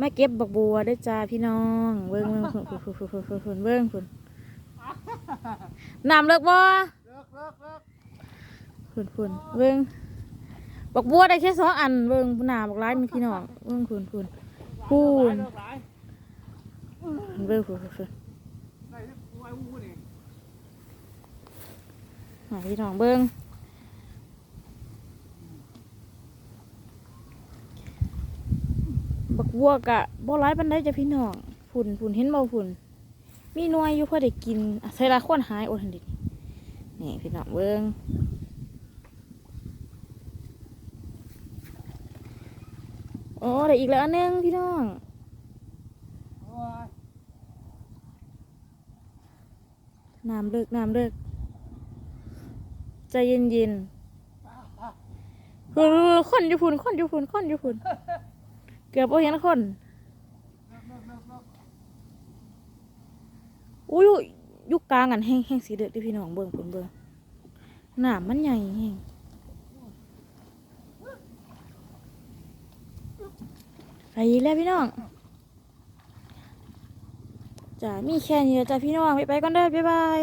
มาเก็บบักบัวได้จ้าพี่น้อง เบิ่งเบิ่งฝุ่นฝุ่นฝุ่นฝุ่นฝุ่นฝุ่นเบิ่งฝุ่นน้ำเลิกบ่เลิกเลิกเลิกฝุ่นฝุ่นเบิ่งบักบัวได้แค่สองอันเบิ่งหนาบักร้ายมีพี่น้องเบิ่งฝุ่นฝุ่นฝุ่นเลิกหลายเบิ่งฝุ่นฝุ่นฝุ่นได้ที่ไว้วูนี่หาพี่น้องเบิ่ง บักบัวกะบ่ร้ายปานใดจ้ะพี่น้องฝุ่นฝุ่นเห็นบ่ฝุ่น มีนวยอยู่เพื่อได้กินใส่ละคนหายโอทันดินี่พี่น้องเบิ้งโอ้ได้อีกแล้วอันนึงพี่น้องอน้ำเลิกน้ำเลิกใจเย็นเย็นป้าป้าๆคือคนอยู่พุ่นคนอยู่พุ่นคนอยู่พุ่น เกือบโอเห็นคนอุ้ยยุกกลางกันแห้งแห้งสีเดือดดิพี่น้องเบิ้งพุ่นเบิ้งน้ำมันใหญ่แห้งไปอีกแล้วพี่น้องจ้ามีแค่นี้จ้าพี่น้องไปไปก่อนเด้อบ๊ายบาย